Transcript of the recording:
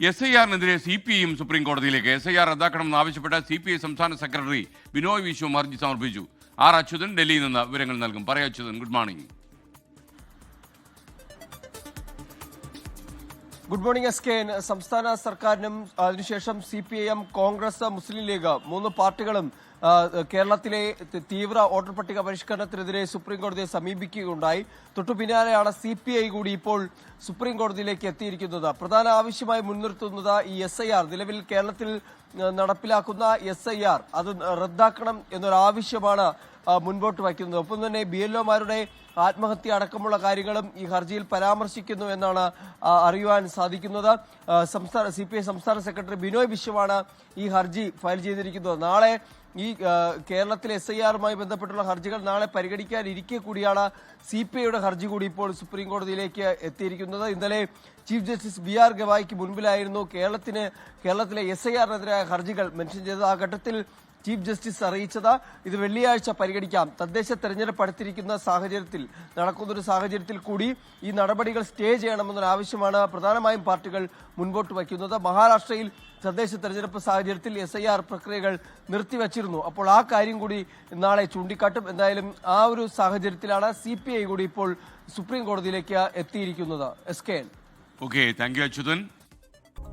S I ആറിനെതിരെ C P ഐയും supreme കോടതിയിലേക്ക് എസ് ഐ ആർ റദ്ദാക്കണമെന്ന് ആവശ്യപ്പെട്ട സി പി ഐ സംസ്ഥാന സെക്രട്ടറി ബിനോയ് വിശ്വം ഹർജി സമർപ്പിച്ചു. ആർ അച്യുതൻ ഡൽഹിയിൽ നിന്ന് വിവരങ്ങൾ നൽകും. പറയാ Achuthan good morning. Good morning S K സംസ്ഥാന സർക്കാരിനും അതിനുശേഷം C P I M Congress Muslim League മൂന്ന് പാർട്ടികളും കേരളത്തിലെ തീവ്ര വോട്ടർ പട്ടിക പരിഷ്കരണത്തിനെതിരെ സുപ്രീം കോടതിയെ സമീപിക്കുകയുണ്ടായി. തൊട്ടു പിന്നാലെയാണ് സി പി ഐ കൂടി ഇപ്പോൾ സുപ്രീം കോടതിയിലേക്ക് എത്തിയിരിക്കുന്നത്. പ്രധാന ആവശ്യമായി മുൻനിർത്തുന്നത് ഈ എസ് ഐ ആർ നിലവിൽ കേരളത്തിൽ നടപ്പിലാക്കുന്ന എസ് ഐ ആർ അത് റദ്ദാക്കണം എന്നൊരാവശ്യമാണ് മുൻപോട്ട് വയ്ക്കുന്നത്. ഒപ്പം തന്നെ ബി എൽ ഒമാരുടെ ആത്മഹത്യ അടക്കമുള്ള കാര്യങ്ങളും ഈ ഹർജിയിൽ പരാമർശിക്കുന്നു എന്നാണ് അറിയുവാൻ സാധിക്കുന്നത്. സംസ്ഥാന സി സംസ്ഥാന സെക്രട്ടറി ബിനോയ് വിശ്വമാണ് ഈ ഹർജി ഫയൽ ചെയ്തിരിക്കുന്നത്. നാളെ ഈ കേരളത്തിൽ എസ് ഐ ആറുമായി ബന്ധപ്പെട്ടുള്ള ഹർജികൾ നാളെ പരിഗണിക്കാനിരിക്കെ കൂടിയാണ് സി പി ഐയുടെ ഹർജി കൂടി ഇപ്പോൾ സുപ്രീം കോടതിയിലേക്ക് എത്തിയിരിക്കുന്നത്. ഇന്നലെ ചീഫ് ജസ്റ്റിസ് ബി ആർ ഗവായിക്ക് മുൻപിലായിരുന്നു കേരളത്തിന് കേരളത്തിലെ എസ് ഐ ആറിനെതിരായ ഹർജികൾ മെൻഷൻ ചെയ്തത്. ആ ഘട്ടത്തിൽ ചീഫ് ജസ്റ്റിസ് അറിയിച്ചത് ഇത് വെള്ളിയാഴ്ച പരിഗണിക്കാം. തദ്ദേശ തെരഞ്ഞെടുപ്പ് അടുത്തിരിക്കുന്ന സാഹചര്യത്തിൽ നടക്കുന്നൊരു സാഹചര്യത്തിൽ കൂടി ഈ നടപടികൾ സ്റ്റേ ചെയ്യണമെന്നൊരു ആവശ്യമാണ് പ്രധാനമായും പാർട്ടികൾ മുൻപോട്ട് വയ്ക്കുന്നത്. മഹാരാഷ്ട്രയിൽ തദ്ദേശ തെരഞ്ഞെടുപ്പ് സാഹചര്യത്തിൽ എസ് ഐ ആർ പ്രക്രിയകൾ നിർത്തിവച്ചിരുന്നു. അപ്പോൾ ആ കാര്യം കൂടി നാളെ ചൂണ്ടിക്കാട്ടും. എന്തായാലും ആ ഒരു സാഹചര്യത്തിലാണ് സി പി ഐ കൂടി ഇപ്പോൾ സുപ്രീം കോടതിയിലേക്ക് എത്തിയിരിക്കുന്നത്. S K okay thank you Achuthan